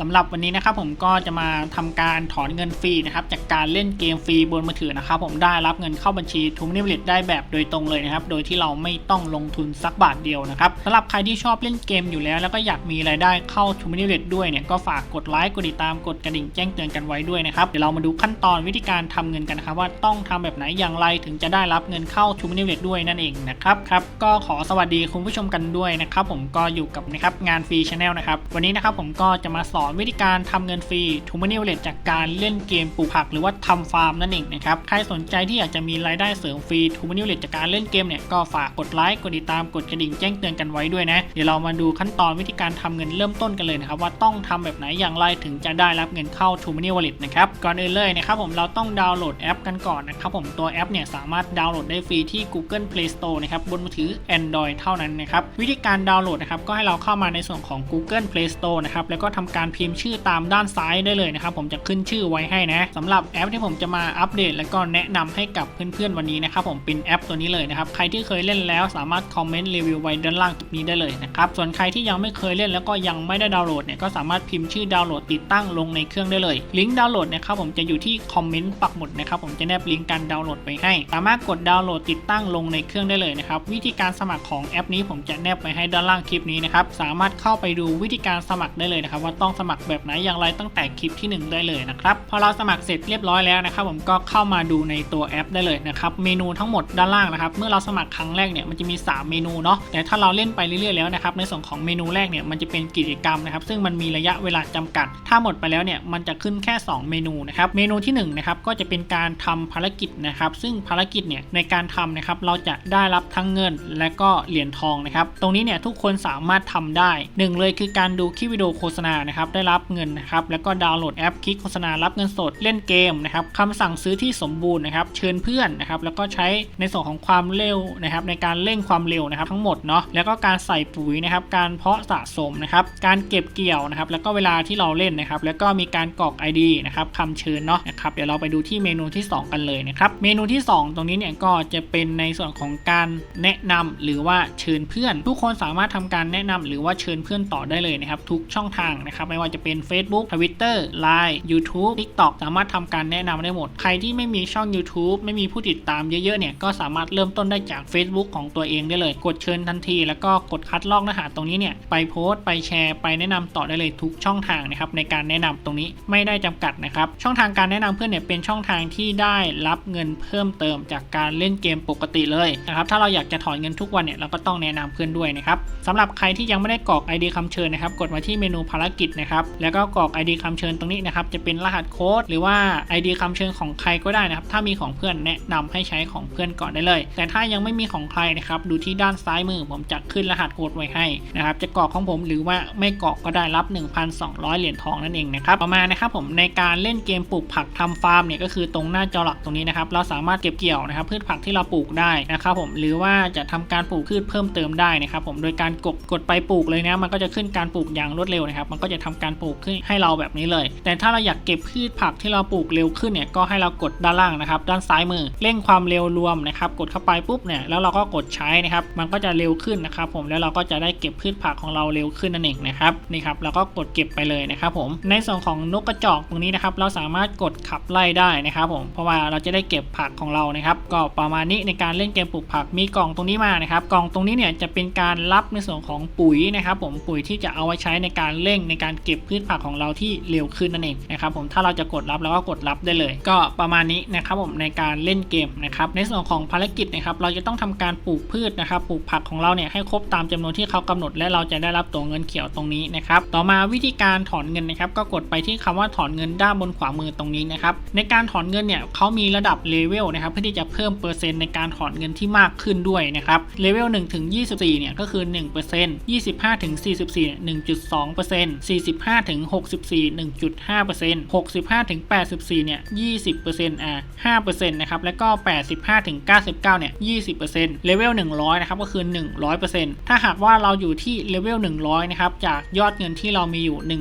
สำหรับวันนี้นะครับผมก็จะมาทำการถอนเงินฟรีนะครับจากการเล่นเกมฟรีบนมือถือนะครับผมได้รับเงินเข้าบัญชีทูมินิเลตได้แบบโดยตรงเลยนะครับโดยที่เราไม่ต้องลงทุนสักบาทเดียวนะครับสำหรับใครที่ชอบเล่นเกมอยู่แล้ว แล้วก็อยากมีรายได้เข้าทูมินิเลตด้วยเนี่ยก็ฝากกดไลค์กดติดตามกดกระดิ่งแจ้งเตือนกันไว้ด้วยนะครับเดี๋ยวเรามาดูขั้นตอนวิธีการทำเงินกันนะครับว่าต้องทำแบบไหนอย่างไรถึงจะได้รับเงินเข้าทูมินิเลตด้วยนั่นเองนะครับครับก็ขอสวัสดีคุณผู้ชมกันด้วยนะครับผมก็อยู่กับนะครับงานฟรีชาแนลนะครับวันนี้นะครับผมก็จะมาสอนวิธีการทำเงินฟรีทูมินิเลตจากการเล่นเกมปลูกผักหรือว่าทำฟาร์มนั่นเองนะครับ ใครสนใจที่อยากจะมีรายได้เสริมฟรีทูมินิเลตจากการเล่นเกมเนี่ยก็ฝากกดไลค์กดติดตามกดกระดิ่งแจ้งเตือนกันไว้ด้วยนะ เดี๋ยวเรามาดูขั้นตอนวิธีการทำเงินเริ่มต้นกันเลยนะครับว่าต้องทำแบบไหนอย่างไรถึงจะได้รับเงินเข้า t ูมินิวอล l ิ t นะครับก่อนอื่นเลยนะครับผมเราต้องดาวน์โหลดแอปกันก่อนนะครับผมตัวแอปเนี่ยสามารถดาวน์โหลดได้ฟรีที่ Google Play Store นะครับบนมือถือ Android เท่านั้นนะครับวิธีการดาวน์โหลดนะครับก็ให้เราเข้ามาในส่วนของ Google Play Store นะครับแล้วก็ทำการพิมพ์ชื่อตามด้านซ้ายได้เลยนะครับผมจะขึ้นชื่อไว้ให้นะสำหรับแอปที่ผมจะมาอัปเดต แล้วก็แนะนำให้กับเพื่อนๆวันนี้นะครับผมเป็นแอปตัวนี้เลยนะครับใครที่เคยเล่นแล้วสามารถคอมเมนต์รีวิวไว้ด้านล่างคลิปนี้ได้เลยนะครับส่วนใครที่ยังไม่เคยเล่นแล้วก็ยังไม่ได้ดาวน์โหลดเนี่ยก็สามารถพิมพ์ชื่อดาวน์โหลดติดตั้งลงในเครื่องได้เลยลิงก์ดาวน์โหลดนะครับผมจะอยู่ที่คอมเมนต์ปักหมุดนะครับผมจะแนบลิงก์การดาวน์โหลดไปให้ สามารถกดดาวน์โหลดติดตั้งลงในเครื่องได้เลยนะครับวิธีการสมัครของแอปนี้ผมจะแนบไปให้ด้านล่างคลิปนี้นะครับสามารถเข้าไปดูวิธีการสมัครได้เลยนะครับว่าต้องสมัครแบบไหนอย่างไรตั้งแต่คลิปที่หนึ่งได้เลยนะครับพอเราสมัครเสร็จเรียบร้อยแล้วนะครับผมก็เข้ามาดูในตัวแอปได้เลยนะครับเมนูทั้งหมดด้านล่างนะครับเมื่อเราสมัครครั้งแรกเนี่ยมันจะมี 3 เมนูเนาะแต่ถ้าเราเล่นไปเรื่อยๆแล้วนะครับในส่วนของเมนูแรกเนี่ยมันจะเป็นกิจกรรมนะครับซึ่งมันมีระยะเวลาจำกัด ถ้าหมดไปแล้วเนี่ยมันจะขึ้นแค่ 2 เมนูนะครับเมนูที่1นะครับก็จะเป็นการทำภารกิจนะครับซึ่งภารกิจเนี่ยในการทำนะครับเราจะได้รับทั้งเงินและก็เหรียญทองนะครับตรงนี้เนี่ยทุกคนสามารถทำได้หนึ่งเลยคือการดูคลิปวิดีโอโฆษณานะครับได้รับเงินนะครับแล้วก็ดาวน์โหลดแอปคลิกโฆษณารับเงินสดเล่นเกมนะครับคำสั่งซื้อที่สมบูรณ์นะครับเชิญเพื่อนนะครับแล้วก็ใช้ในส่วนของความเร็วนะครับในการเร่งความเร็วนะครับทั้งหมดเนาะแล้วก็การใส่ปุ๋ยนะครับการเพาะสะสมนะครับการเก็บเกี่ยวนะครับแล้วก็เวลาที่เราเล่นนะครับแล้วก็มีการกรอก ID นะครับคำเชิญเนาะนะครับเดี๋ยวเราไปดูที่เมนูที่ 2 กันเลยนะครับเมนูที่ 2 ตรงนี้เนี่ยก็จะเป็นในส่วนของการแนะนำหรือว่าเชิญเพื่อน ทุกคนสามารถทำการแนะนำหรือว่าเชิญเพื่อนต่อได้เลยนะครับทุกช่องทางนะครับไม่ว่าจะเป็น Facebook Twitter Line YouTube TikTok สามารถทำการแนะนำได้หมด ใครที่ไม่มีช่อง YouTube ไม่มีผู้ติดตามเยอะๆเนี่ยก็สามารถเริ่มต้นได้จาก Facebook ของตัวเองได้เลย กดเชิญทันที แล้วก็กดคัดลอกเนื้อหาตรงนี้เนี่ยไปโพสต์ไปแชร์ไปแนะนำต่อได้เลยทุกช่องทางนะครับในการแนะนำตรงนี้ไม่ได้จำกัดนะครับช่องทางการแนะนำเพื่อนเนี่ยเป็นช่องทางที่ได้รับเงินเพิ่มเติมจากการเล่นเกมปกติเลยนะครับถ้าเราอยากจะถอนเงินทุกวันเนี่ยเราก็ต้องแนะนำเพื่อนด้วยนะครับสำหรับใครที่ยังไม่ได้กรอก ID คำเชิญนะครับกดมาที่เมนูภารกิจนะครับแล้วก็กรอก ID คำเชิญตรงนี้นะครับ จะเป็นรหัสโค้ดหรือว่า ID คำเชิญของใครก็ได้นะครับ ถ้ามีของเพื่อนแนะนำให้ใช้ของเพื่อนก่อนได้เลย แต่ถ้ายังไม่มีของใครนะครับ ดูที่ด้านซ้ายมือผมจะขึ้นรหัสโค้ดไว้ให้นะครับ จะกรอกของผมหรือว่าไม่กรอกก็ได้รับ 1,200 เหรียญทองนั่นเองนะครับ ต่อมานะครับผมในการเล่นเกมปลูกผักทำฟาร์มเนี่ยก็คือตรงหน้าจอหลักตรงนี้นะครับ เราสามารถเก็บเกี่ยวนะครับพืชผักที่เราปลูกได้นะครับผม หรือว่าจะทำการปลูกพืชเพิ่มเติมได้นะครับผม โดยการกดกดไปปลูกเลยนะ มันก็จะขึ้นการปลูกอย่างรวดเร็วนะครับ มันก็จะทำการปลูกขึ้นให้เราแบบนี้เลย แต่ถ้าเราอยากเก็บพืชผักที่เราปลูกเร็วขึ้นเนี่ยก็ให้เรากดด้านล่างนะครับ ด้านซ้ายมือเร่งความเร็วรวมนะครับ กดเข้าไปปุ๊บเนี่ยแล้วเราก็กดใช้นะครับ มันก็จะเร็วขึ้นนะครับ ผมแล้วเราก็จะได้เก็บพืชผักของเราเร็วขึ้นนั่นเองนะครับนี่ครับเราก็กดเก็บไปเลยนะครับผมในส่วนของนกกระจอกตรงนี้นะครับ เราสามารถกดขับไล่ได้นะครับ ผมเพราะว่าเราจะได้เก็บผักของเรานะครับ ก็ประมาณนี้ในการเล่นเกมปลูกผักมีกล่องตรงนี้มานะครับ กล่องตรงนี้เนี่ยจะเป็นการรับในส่วนของปุ๋ยนะครับ ผมปุ๋ยที่จะเอาไว้ใช้ในการเร่งในการเก็บพืชผักของเราที่เร็วขึ้นนั่นเองนะครับผมถ้าเราจะกดรับเราก็กดรับได้เลย ก็ประมาณนี้นะครับผมในการเล่นเกมนะครับในส่วนของภารกิจนะครับเราจะต้องทำการปลูกพืชนะครับปลูกผักของเราเนี่ยให้ครบตามจำนวนที่เขากำหนด และเราจะได้รับตัวเงินเขียวตรงนี้นะครับต่อมาวิธีการถอนเงินนะครับก็กดไปที่คำว่าถอนเงินด้านบนขวามือตรงนี้นะครับในการถอนเงินเนี่ยเขามีระดับเลเวลนะครับเพื่อที่จะเพิ่มเปอร์เซ็นต์ในการถอนเงินที่มากขึ้นด้วยนะครับเลเวล1ถึง24เนี่ยก็คือ1% 25ถึง44เนี่ย1.2% 45ถึง64 1.5% 65ถึง84เนี่ย20%อ่า5%นะครับแล้วก็ 85ถึง99เนี่ย20%เลเวล100นะครับก็คือ 100%ถ้าหากว่าเราอยู่ที่เลเวล100นะครับจากยอดเงินที่เรามีอยู่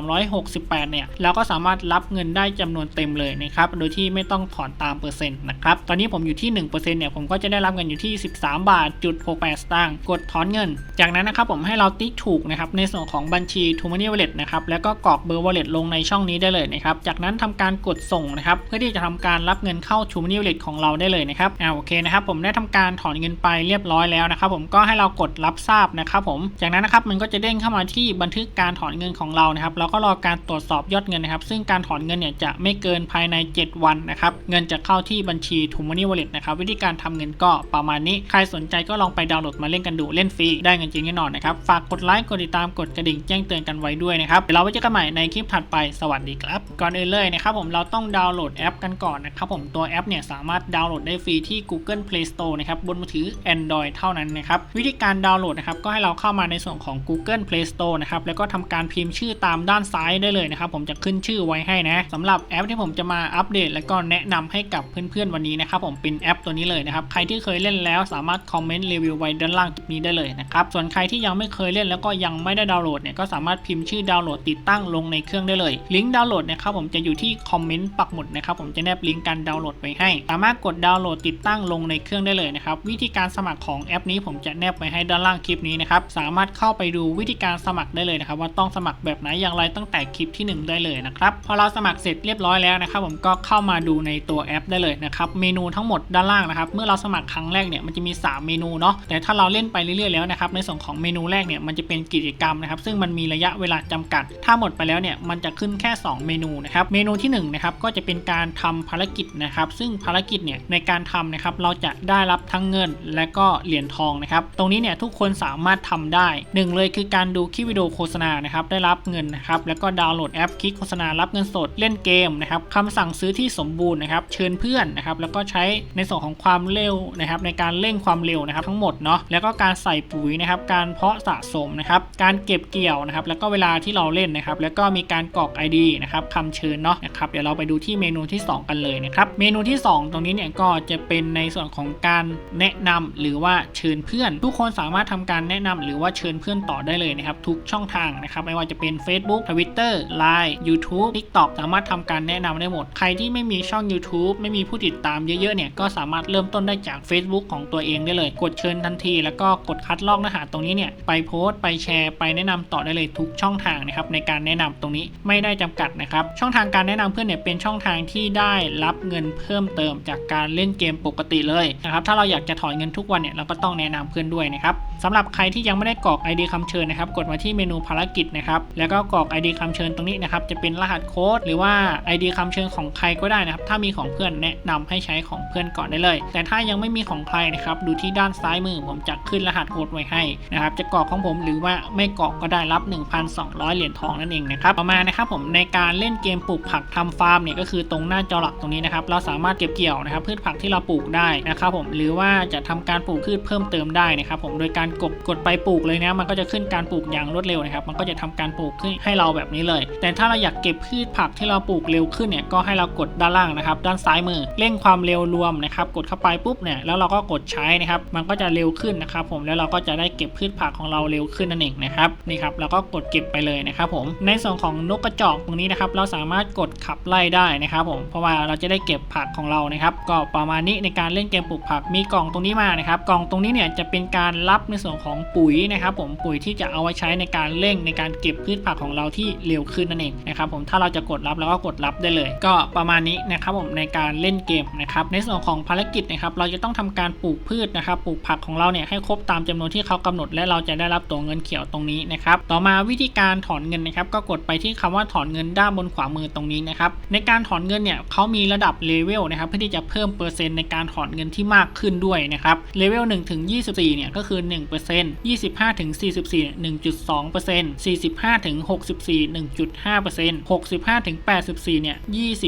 1,368เนี่ยเราก็สามารถรับเงินได้จำนวนเต็มเลยนะครับโดยที่ไม่ต้องถอนตามเปอร์เซ็นต์นะครับตอนนี้ผมอยู่ที่ 1%เนี่ยผมก็จะได้รับเงินอยู่ที่ 13 บาทจุด68สตางค์กดถอนเงิน จากนั้นนะครับผมให้เราติ๊กถูกนะครับในส่วนของบัญชี t ูมา n ี w a l l e Wallet นะครับแล้วก็กรอกเบอร์ Wallet ลงในช่องนี้ได้เลยนะครับจากนั้นทำการกดส่งนะครับเพื่อที่จะทำการรับเงินเข้า True Money Wallet ของเราได้เลยนะครับอ่าโอเคนะครับผมได้ทำการถอนเงินไปเรียบร้อยแล้วนะครับผมก็ให้เรากดรับทราบนะครับผมจากนั้นนะครับมันก็จะเด้งเข้ามาที่บันทึกการถอนเงินของเรานะครับแล้วก็รอการตรวจสอบยอดเงินนะครับ ซึ่งการถอนเงินเนี่ยจะไม่เกินภายใน 7 วันนะครับเงินจะเข้าที่บัญชี True Money Wallet นะครับวิธีการทำเงินก็ประมาณนี้ใครสนใจก็ลองไปดาวน์โหลดมาเล่นกันดูเล่นฟรีได้เงินจริงแน่นอนนะครับฝากกดไลค์กดติดตามกดกระดิ่งแจ้งเตือนกันไว้ด้วยนะครับเดี๋ยวเราไว้เจอกันใหม่ในคลิปถัดไปสวัสดีครับ ก่อนอื่นเลยนะครับผมเราต้องดาวน์โหลดแอปกันก่อนนะครับผมตัวแอปเนี่ยสามารถดาวน์โหลดได้ฟรีที่ Google Play Store นะครับบนมือถือ Android เท่านั้นนะครับวิธีการดาวน์โหลดนะครับก็ให้เราเข้ามาในส่วนของ Google Play Store นะครับแล้วก็ทำการพิมพ์ชื่อตามด้านซ้ายได้เลยนะครับผมจะขึ้นชื่อไว้ให้นะสำหรับแอปที่ผมจะมาอัปเดต แล้วก็แนะนำให้กับเพื่อนๆวันนี้นะครับผมเป็นแอปตัวนี้เลยนะครับใครที่เคยเล่นแล้วสามารถคอมเมนต์รีวิวไว้ด้านล่างคลิปนี้ได้เลยนะครับส่วนใครที่ยังไม่เคยเล่นแล้วก็ยังไม่ได้ดาวน์โหลดเนี่ยก็สามารถพิมพ์ชื่อดาวน์โหลดติดตั้งลงในเครื่องได้เลย ลิงก์ดาวน์โหลดนะครับผมจะอยู่ที่คอมเมนต์ปักหมุดนะครับผมจะแนบลิงก์การดาวน์โหลดไว้ให้ สามารถกดดาวน์โหลดติดตั้งลงในเครื่องได้เลยนะครับวิธีการสมัครของแอปนี้ผมจะแนบไว้ให้ด้านล่างคลิปนี้นะครับสามารถเข้าไปดูวิธีการสมัครได้เลยนะครับว่าต้องสมัครแบบไหนอย่างไรตั้งแต่คลิปที่หนึ่งได้เลยนะครับพอเราสมัครเสร็จเรียบร้อยแล้วนะครับผมก็เข้ามาดูในตัวแอปได้เลยนะครับเมนูทั้งหมดด้านล่างนะครับเมื่อเราสมัครครั้งแรกเนี่ยมันจะมี 3 เมนูเนาะแต่ถ้าเราเล่นไปเรื่อยๆแล้วนะครับในส่วนของเมนูแรกเนี่ยมันจะเป็นกิจกรรมนะครับซึ่งมันมีระยะเวลาจำกัด ถ้าหมดไปแล้วเนี่ยมันจะขึ้นแค่ 2 เมนูนะครับ เมนูที่1นะครับก็จะเป็นการทำภารกิจนะครับ ซึ่งภารกิจเนี่ยในการทำนะครับเราจะได้รับทั้งเงินและก็เหรียญทองนะครับ ตรงนี้เนี่ยทุกคนสามารถทำได้หนึ่งเลยคือการดูคลิปวิดีโอโฆษณานะครับได้รับเงินนะครับแล้วก็ดาวน์โหลดแอปคลิกโฆษณารับเงินสดเล่นเกมนะครับคำสั่งซื้อที่สมบูรณ์นะครับเชิญเพื่อนนะครับแล้วก็ใช้ในส่วนของความเร็วนะครับในการเร่งความเร็วนะครับทั้งหมดเนาะแล้วก็การใส่ปุ๋ยนะครับการเพาะสะสมนะครับการเก็บเกี่ยวนะครับแล้วก็เวลาที่เราเล่นนะครับ แล้วก็มีการกรอก ID นะครับคำเชิญเนาะนะครับ เดี๋ยวเราไปดูที่เมนูที่ 2 กันเลยนะครับ เมนูที่ 2 ตรงนี้เนี่ยก็จะเป็นในส่วนของการแนะนำหรือว่าเชิญเพื่อน ทุกคนสามารถทำการแนะนำหรือว่าเชิญเพื่อนต่อได้เลยนะครับ ทุกช่องทางนะครับ ไม่ว่าจะเป็น Facebook Twitter Line YouTube TikTok สามารถทำการแนะนำได้หมด ใครที่ไม่มีช่อง YouTube ไม่มีผู้ติดตามเยอะๆเนี่ยก็สามารถเริ่มต้นได้จาก Facebook ของตัวเองได้เลย กดเชิญทันที แล้วก็กดคัดลอกเนื้อหาตรงนี้เนี่ยไปโพสต์ไปแชร์ไปแนะนำต่อได้เลยทุกช่องทางนะครับในการแนะนำตรงนี้ไม่ได้จำกัดนะครับช่องทางการแนะนำเพื่อนเนี่ยเป็นช่องทางที่ได้รับเงินเพิ่มเติมจากการเล่นเกมปกติเลยนะครับถ้าเราอยากจะถอนเงินทุกวันเนี่ยเราก็ต้องแนะนำเพื่อนด้วยนะครับสำหรับใครที่ยังไม่ได้กรอก ID คำเชิญนะครับกดมาที่เมนูภารกิจนะครับแล้วก็กรอก ID คำเชิญตรงนี้นะครับจะเป็นรหัสโค้ดหรือว่า ID คำเชิญของใครก็ได้นะครับถ้ามีของเพื่อนแนะนำให้ใช้ของเพื่อนก่อนได้เลย แต่ถ้ายังไม่มีของใครนะครับดูที่ด้านซ้ายมือผมจะขึ้นรหัสโค้ดไว้ให้นะครับจะกรอกของผมหรือว่าไม่กรอกก็ได้รับ 1,200เหรียญทองนั่นเองนะครับต่อมานะครับผมในการเล่นเกมปลูกผักทำฟาร์มเนี่ยก็คือตรงหน้าจอหลักตรงนี้นะครับเราสามารถเก็บเกี่ยวนะครับพืชผักที่เราปลูกได้นะครับผมหรือว่าจะทำการปลูกพืชเพิ่มเติมได้นะครับผมโดยการกดกดไปปลูกเลยนะมันก็จะขึ้นการปลูกอย่างรวดเร็วนะครับมันก็จะทำการปลูกขึ้นให้เราแบบนี้เลย แต่ถ้าเราอยากเก็บพืชผักที่เราปลูกเร็วขึ้นเนี่ยก็ให้เรากดด้านล่างนะครับด้านซ้ายมือเร่งความเร็วรวมนะครับกดเข้าไปปุ๊บเนี่ยแล้วเราก็กดใช้นะครับมันก็จะเร็วขึ้นนะครับผมแล้วเราก็จะได้เก็บพืชผักของเราเร็วขึ้นนั่นเองนะครับนี่ครับเราก็กดเก็บไปเลยนะครับผมในส่วนของนกกระจอกตรงนี้นะครับเราสามารถกดขับไล่ได้นะครับผมเพราะว่าเราจะได้เก็บผักของเรานะครับก็ประมาณนี้ในการเล่นเกมปลูกผักมีกล่องตรงนี้มานะครับกล่องตรงนี้เนี่ยจะเป็นการรับในส่วนของปุ๋ยนะครับผมปุ๋ยที่จะเอาไว้ใช้ในการเร่งในการเก็บพืชผักของเราที่เร็วขึ้นนั่นเองนะครับผมถ้าเราจะกดรับแล้วก็กดรับได้เลย ก็ประมาณนี้นะครับผมในการเล่นเกมนะครับในส่วนของภารกิจนะครับเราจะต้องทำการปลูกพืชนะครับปลูกผักของเราเนี่ยให้ครบตามจำนวนที่เขากำหนด และเราจะได้รับตัวเงินเขียวตรงนี้นะครับต่อมาวิธีการการถอนเงินนะครับ ก็กดไปที่คำว่าถอนเงินด้านบนขวามือตรงนี้นะครับ ในการถอนเงินเนี่ยเขามีระดับเลเวลนะครับ เพื่อที่จะเพิ่มเปอร์เซ็นต์ในการถอนเงินที่มากขึ้นด้วยนะครับ เลเวล1ถึง24 เนี่ยก็คือ 1% 25ถึง44 1.2% 45ถึง64 1.5% 65ถึง84 เนี่ย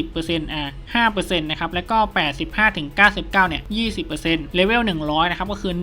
20%อ่า5%นะครับ แล้วก็ 85ถึง99 เนี่ย 20%เลเวล100 นะครับ ก็คือ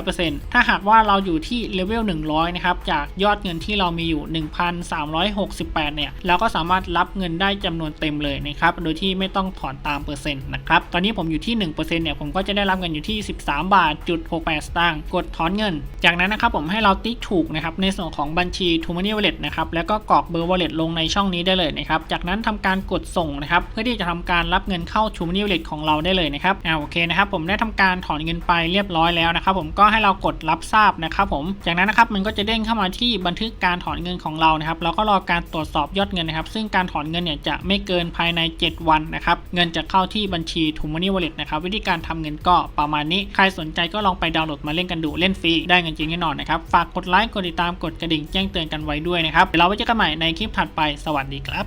100%ถ้าหากว่าเราอยู่ที่เลเวล100 นะครับ จากยอดเงินที่เรามีอยู่1,368 เนี่ยเราก็สามารถรับเงินได้จำนวนเต็มเลยนะครับโดยที่ไม่ต้องถอนตามเปอร์เซ็นต์นะครับตอนนี้ผมอยู่ที่ 1%เนี่ยผมก็จะได้รับเงินอยู่ที่ 13 บาทจุด68สตางค์กดถอนเงิน จากนั้นนะครับผมให้เราติ๊กถูกนะครับในส่วนของบัญชี t o Money Wallet นะครับแล้วก็กรอกเบอร์ Wallet ลงในช่องนี้ได้เลยนะครับจากนั้นทำการกดส่งนะครับเพื่อที่จะทำการรับเงินเข้า t o Money Wallet ของเราได้เลยนะครับอ่าโอเคนะครับผมได้ทำการถอนเงินไปเรียบร้อยแล้วนะครับผมก็ให้เรากดรับทราบนะครับผมจากนั้นนะครับมันก็จะเด้งเข้ามาที่บันทึกการถอนเงินของเรานะครับเราก็รอการตรวจสอบยอดเงินนะครับ ซึ่งการถอนเงินเนี่ยจะไม่เกินภายใน 7 วันนะครับ เงินจะเข้าที่บัญชี t ู m ม n e y Wallet นะครับวิธีการทำเงินก็ประมาณนี้ ใครสนใจก็ลองไปดาวน์โหลดมาเล่นกันดูเล่นฟรีได้เงินจริงแน่นอนนะครับ ฝากกดไลค์กดติดตามกดกระดิ่งแจ้งเตือนกันไว้ด้วยนะครับเดี๋ยวเราไว้เจอกันใหม่ในคลิปถัดไปสวัสดีครับ